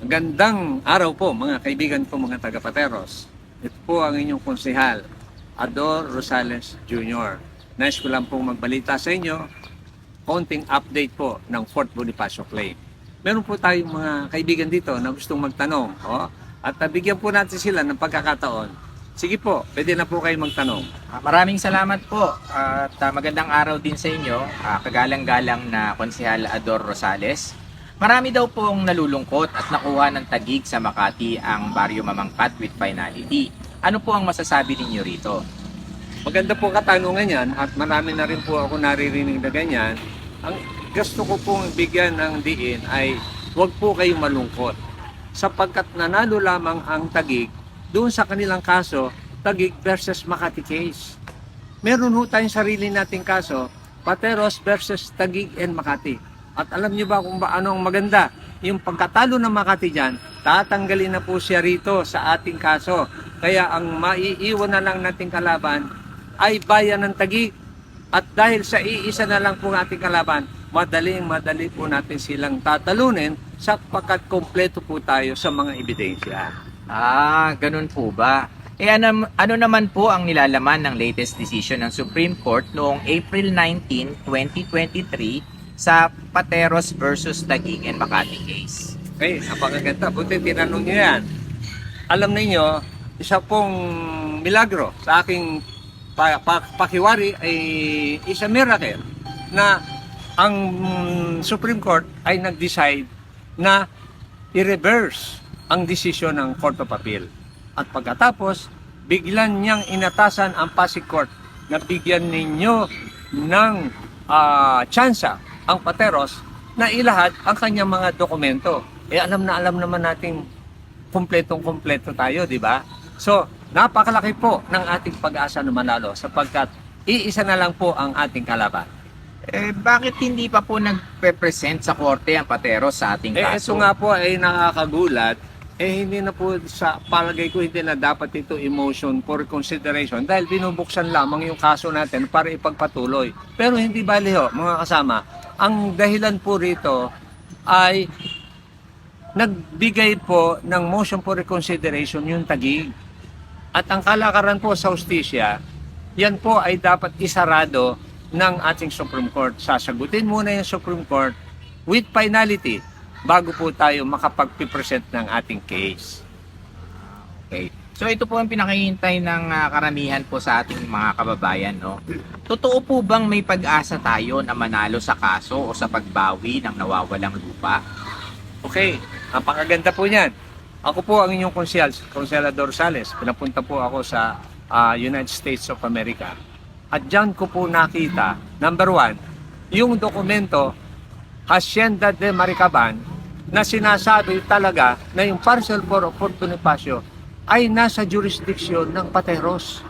Gandang araw po mga kaibigan ko mga taga-Pateros. Ito po ang inyong konsehal, Ador Rosales Jr. Nais ko lang pong magbalita sa inyo, konting update po ng Fort Bonifacio Claim. Meron po tayong mga kaibigan dito na gustong magtanong. Oh, at bigyan po natin sila ng pagkakataon. Sige po, pwede na po kayo magtanong. Ah, Maraming salamat po at ah, magandang araw din sa inyo, ah, kagalang-galang na Konsehal Ador Rosales. Marami daw pong nalulungkot at nakuha ng tagig sa Makati ang Baryo Mamangkat with finality. Ano po ang masasabi ninyo rito? Maganda po katanungan yan at marami na rin po ako naririnig na ganyan. Ang gusto ko pong bigyan ng diin ay huwag po kayong malungkot. Sapagkat nanalo lamang ang Tagig doon sa kanilang kaso, Tagig versus Makati case. Meron ho tayong sarili nating kaso, Pateros versus Tagig and Makati. At alam niyo ba kung ba ano ang maganda? Yung pagkatalo ng Makati dyan, tatanggalin na po siya rito sa ating kaso. Kaya ang maiiwan na lang nating kalaban ay bayan ng Tagig. At dahil sa iisa na lang po ating kalaban, madaling madali po natin silang tatalunin sapagkat kompleto po tayo sa mga ebidensya. Ah, ganun po ba? Eh ano, ano naman po ang nilalaman ng latest decision ng Supreme Court noong April 19, 2023 sa Pateros versus Taguig and Makati case? Okay, napakaganda. Buti tinanong niyo yan. Alam ninyo, isa pong milagro sa aking pa, pa, pakiwari ay isa miracle na ang Supreme Court ay nag-decide na i-reverse ang desisyon ng Court of Appeal. At pagkatapos, biglan niyang inatasan ang Pasig Court na bigyan ninyo ng ah, tsansa ang Pateros na ilahad ang kanyang mga dokumento. Eh alam na alam naman natin kumpletong kumpleto tayo, di ba? So, napakalaki po ng ating pag-asa na manalo sapagkat iisa na lang po ang ating kalaban. Eh, bakit hindi pa po nagpe-present sa korte ang Pateros sa ating Eh, ito kaso? nga po ay nakakagulat. Eh, hindi na po sa palagay ko hindi na dapat ito emotion for consideration dahil binubuksan lamang yung kaso natin para ipagpatuloy. Pero hindi bali ho, mga kasama. Ang dahilan po rito ay nagbigay po ng motion for reconsideration yung tagig. At ang kalakaran po sa hustisya, yan po ay dapat isarado ng ating Supreme Court. Sasagutin muna yung Supreme Court with finality bago po tayo makapag-present ng ating case. Okay. So ito po ang pinakihintay ng ah, karamihan po sa ating mga kababayan, no? Totoo po bang may pag-asa tayo na manalo sa kaso o sa pagbawi ng nawawalang lupa? Okay, napakaganda po niyan. Ako po ang inyong konsyal, Konselador Sales. Pinapunta po ako sa ah, United States of America. At dyan ko po nakita, number one, yung dokumento Hacienda de Maricaban na sinasabi talaga na yung parcel for Fort Bonifacio ay nasa jurisdiction ng Pateros.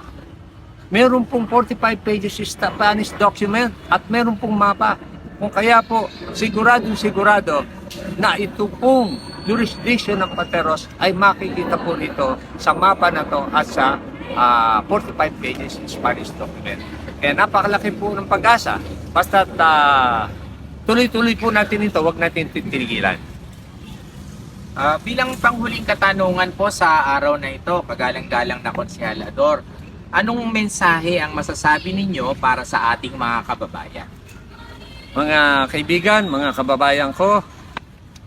Meron pong 45 pages Spanish document at meron pong mapa. Kung kaya po, siguradong sigurado na ito pong jurisdiction ng Pateros ay makikita po nito sa mapa na to at sa ah, 45 pages Spanish document. Kaya napakalaki po ng pag-asa. Basta tuloy-tuloy po natin ito, wag natin titigilan. Ah, bilang panghuling katanungan po sa araw na ito, kagalang-galang na konsehalador, anong mensahe ang masasabi ninyo para sa ating mga kababayan? Mga kaibigan, mga kababayan ko,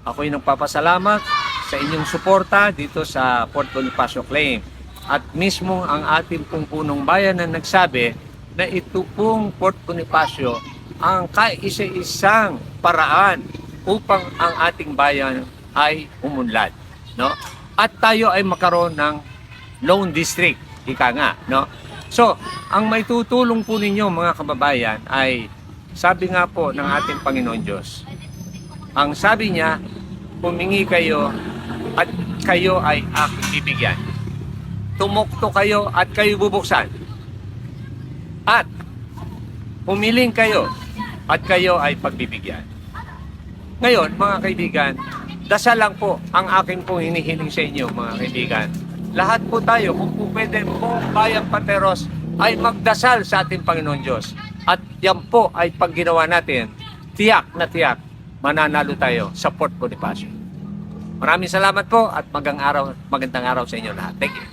ako'y nagpapasalamat sa inyong suporta dito sa Port Bonifacio Claim. At mismo ang ating pong punong bayan na nagsabi na ito pong Port Bonifacio ang kaisa-isang paraan upang ang ating bayan ay umunlad. No? At tayo ay makaroon ng loan district, ika nga. No? So, ang may tutulong po ninyo mga kababayan ay sabi nga po ng ating Panginoon Diyos, ang sabi niya, humingi kayo at kayo ay aking bibigyan. Tumukto kayo at kayo bubuksan. At humiling kayo at kayo ay pagbibigyan. Ngayon, mga kaibigan, dasal lang po ang aking pong hinihiling sa inyo, mga kaibigan. Lahat po tayo, kung po pwede, buong bayang Pateros ay magdasal sa ating Panginoon Diyos. At yan po ay pag natin, tiyak na tiyak, mananalo tayo sa Port Bonifacio. Maraming salamat po at magandang araw, magandang araw sa inyo lahat. Thank you.